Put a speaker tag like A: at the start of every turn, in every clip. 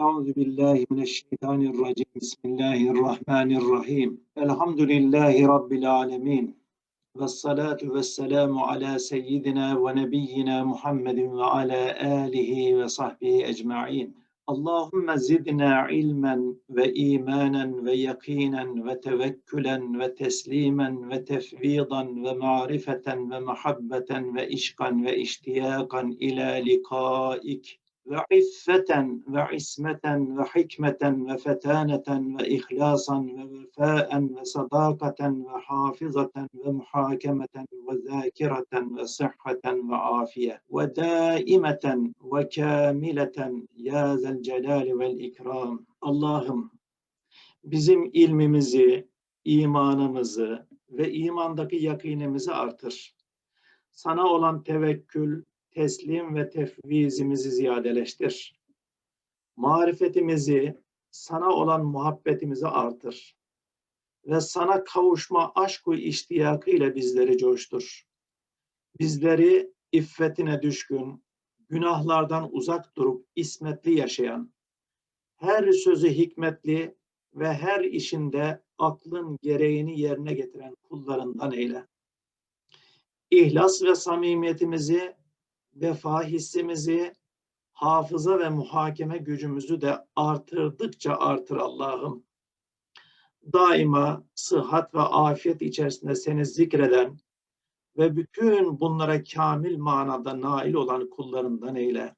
A: Euzu billahi mineşşeytanirracim. Bismillahirrahmanirrahim. Elhamdülillahi rabbil alamin. Ves salatu vesselamu ala seyyidina ve nebiyyina Muhammedin ve ala alihi ve sahbihi ecmaîn. Allahümme zidna ilmen ve imanen ve yakinen ve tevekkülen ve teslimen ve tefvidan ve marifeten ve muhabbeten ve işkan ve iştiyakan ila likaik ve iffeten ve ismeten ve hikmeten ve fetaneten ve ihlasan ve vefaen ve sadakaten ve hafizaten ve muhakemeten ve zakireten ve sıhhaten ve afiye ve daimeten ve kamileten ya zel celali vel ikram. Allah'ım bizim ilmimizi, imanımızı ve imandaki yakinimizi artır. Sana olan tevekkül, teslim ve tefvizimizi ziyadeleştir. Marifetimizi, sana olan muhabbetimizi artır. Ve sana kavuşma aşk ve iştiyakı bizleri coştur. Bizleri iffetine düşkün, günahlardan uzak durup ismetli yaşayan, her sözü hikmetli ve her işinde aklın gereğini yerine getiren kullarından eyle. İhlas ve samimiyetimizi vefa hissimizi, hafıza ve muhakeme gücümüzü de artırdıkça artır Allah'ım. Daima sıhhat ve afiyet içerisinde seni zikreden ve bütün bunlara kamil manada nail olan kullarından eyle.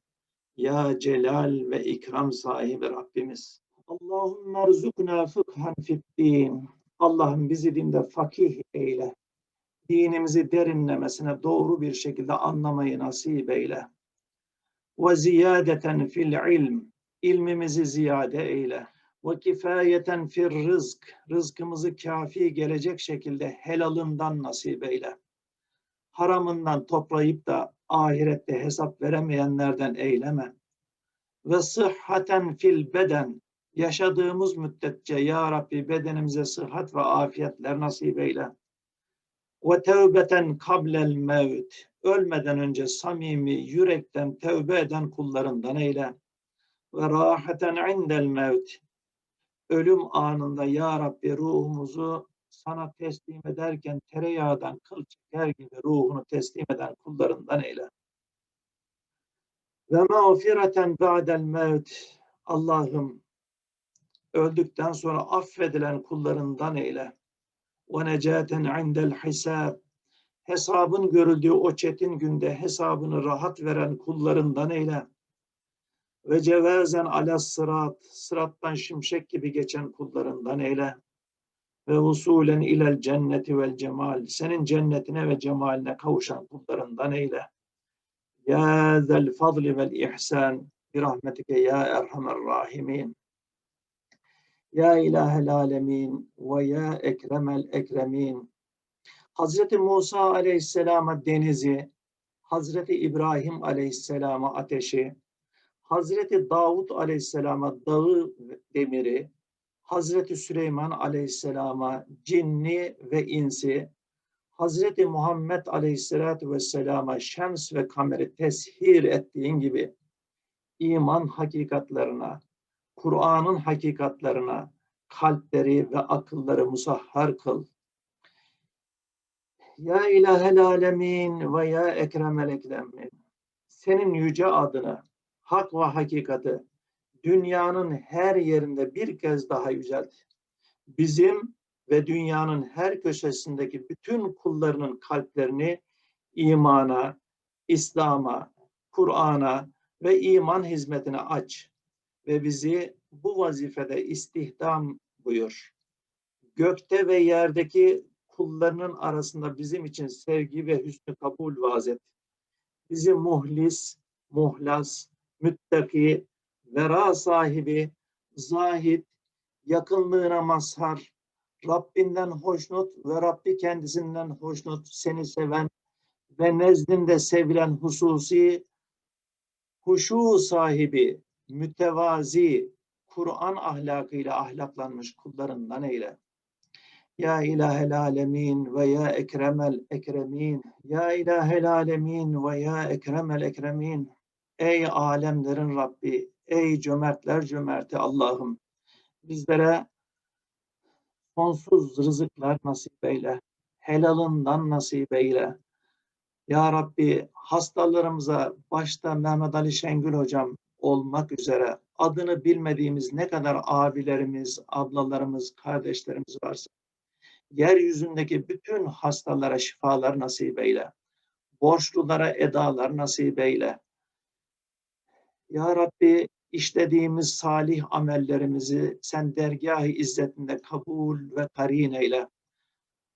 A: Ya Celal ve ikram sahibi Rabbimiz. Allahümme erzukna fıkhan fiddin. Allah'ım bizi dinde fakih eyle dinimizi derinlemesine doğru bir şekilde anlamayı nasip eyle. Ve ziyadeten fil ilm, ilmimizi ziyade eyle. Ve kifayeten fir rızk, rızkımızı kafi gelecek şekilde helalından nasip eyle. Haramından toplayıp da ahirette hesap veremeyenlerden eyleme. Ve sıhhaten fil beden, yaşadığımız müddetçe ya Rabbi bedenimize sıhhat ve afiyetler nasip eyle ve tevbeten kablel mevt. Ölmeden önce samimi, yürekten tevbe eden kullarından eyle. Ve rahaten indel mevt. Ölüm anında Ya Rabbi ruhumuzu sana teslim ederken tereyağdan kıl çeker gibi ruhunu teslim eden kullarından eyle. Ve mağfireten ba'del mevt. Allah'ım öldükten sonra affedilen kullarından eyle ve necaten indel hisab. Hesabın görüldüğü o çetin günde hesabını rahat veren kullarından eyle. Ve cevazen ala sırat, sırattan şimşek gibi geçen kullarından eyle. Ve usulen ilel cenneti vel cemal, senin cennetine ve cemaline kavuşan kullarından eyle. Ya zel fadli vel ihsan, bir rahmetike ya erhamer rahimin. Ya ilahel alemin ve ya ekremel ekremin. Hazreti Musa aleyhisselama denizi, Hazreti İbrahim aleyhisselama ateşi, Hazreti Davud aleyhisselama dağı demiri, Hazreti Süleyman aleyhisselama cinni ve insi, Hazreti Muhammed aleyhisselatü vesselama şems ve kameri teshir ettiğin gibi iman hakikatlarına, Kur'an'ın hakikatlarına kalpleri ve akılları musahhar kıl. Ya ilahel alemin ve ya ekremel ekremin. Senin yüce adını, hak ve hakikati dünyanın her yerinde bir kez daha yücelt. Bizim ve dünyanın her köşesindeki bütün kullarının kalplerini imana, İslam'a, Kur'an'a ve iman hizmetine aç ve bizi bu vazifede istihdam buyur. Gökte ve yerdeki kullarının arasında bizim için sevgi ve hüsnü kabul vaaz et. Bizi muhlis, muhlas, müttaki, vera sahibi, zahid, yakınlığına mazhar, Rabbinden hoşnut ve Rabbi kendisinden hoşnut, seni seven ve nezdinde sevilen hususi huşu sahibi, mütevazi, Kur'an ahlakıyla ahlaklanmış kullarından eyle. Ya ilahel alemin ve ya ekremel ekremin. Ya ilahel alemin ve ya ekremel ekremin. Ey alemlerin Rabbi, Ey cömertler cömerti Allah'ım bizlere sonsuz rızıklar nasip eyle. Helalından nasip eyle. Ya Rabbi hastalarımıza başta Mehmet Ali Şengül hocam olmak üzere adını bilmediğimiz ne kadar abilerimiz, ablalarımız, kardeşlerimiz varsa yeryüzündeki bütün hastalara şifalar nasip eyle. Borçlulara edalar nasip eyle. Ya Rabbi işlediğimiz salih amellerimizi sen dergâh-ı izzetinde kabul ve karin eyle.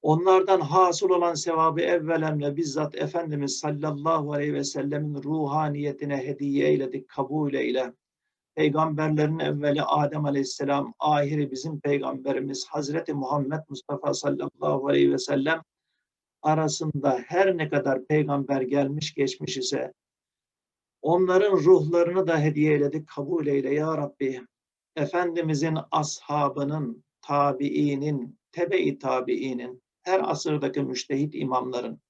A: Onlardan hasıl olan sevabı evvelemle bizzat Efendimiz sallallahu aleyhi ve sellemin ruhaniyetine hediye eyledik, kabul eyle. Peygamberlerin evveli Adem aleyhisselam, ahiri bizim peygamberimiz Hazreti Muhammed Mustafa sallallahu aleyhi ve sellem arasında her ne kadar peygamber gelmiş geçmiş ise onların ruhlarını da hediye eyledik, kabul eyle ya Rabbi. Efendimizin ashabının, tabiinin, tebe-i tabiinin, her asırdaki müştehit imamların,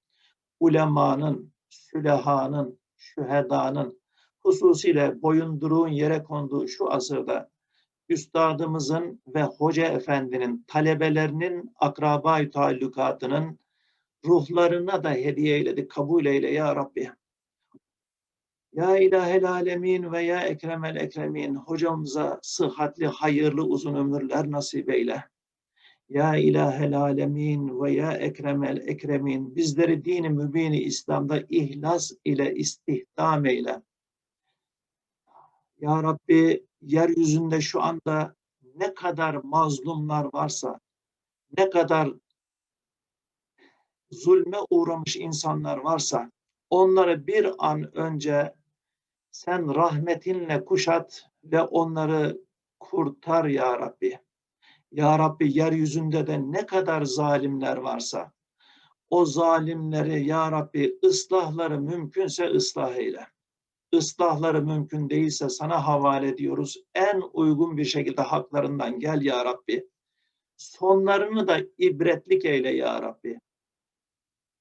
A: ulemanın, sülehanın, şühedanın, hususiyle boyunduruğun yere konduğu şu asırda üstadımızın ve hoca efendinin talebelerinin akraba taallukatının ruhlarına da hediye eyledik. Kabul eyle ya Rabbi. Ya ilahel alemin ve ya ekremel ekremin hocamıza sıhhatli, hayırlı uzun ömürler nasip eyle. Ya ilahel alemin ve ya ekremel ekremin bizleri dini mübini İslam'da ihlas ile istihdam eyle. Ya Rabbi yeryüzünde şu anda ne kadar mazlumlar varsa, ne kadar zulme uğramış insanlar varsa onları bir an önce sen rahmetinle kuşat ve onları kurtar ya Rabbi. Ya Rabbi yeryüzünde de ne kadar zalimler varsa o zalimleri Ya Rabbi ıslahları mümkünse ıslah eyle. Islahları mümkün değilse sana havale ediyoruz. En uygun bir şekilde haklarından gel Ya Rabbi. Sonlarını da ibretlik eyle Ya Rabbi.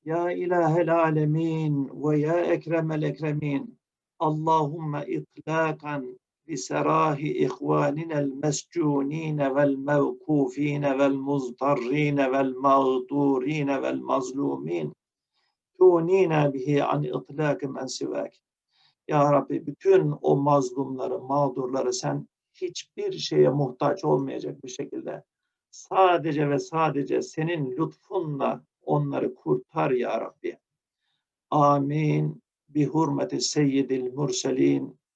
A: Ya ilahel alemin ve ya ekremel ekremin. Allahümme itlakan بسراح إخواننا المسجونين والموقوفين والمضطرين والمغدورين والمظلومين تونينا به عن إطلاق من سواك Ya Rabbi bütün o mazlumları, mağdurları sen hiçbir şeye muhtaç olmayacak bir şekilde sadece ve sadece senin lütfunla onları kurtar ya Rabbi. Amin. Bi hurmeti seyyidil murselin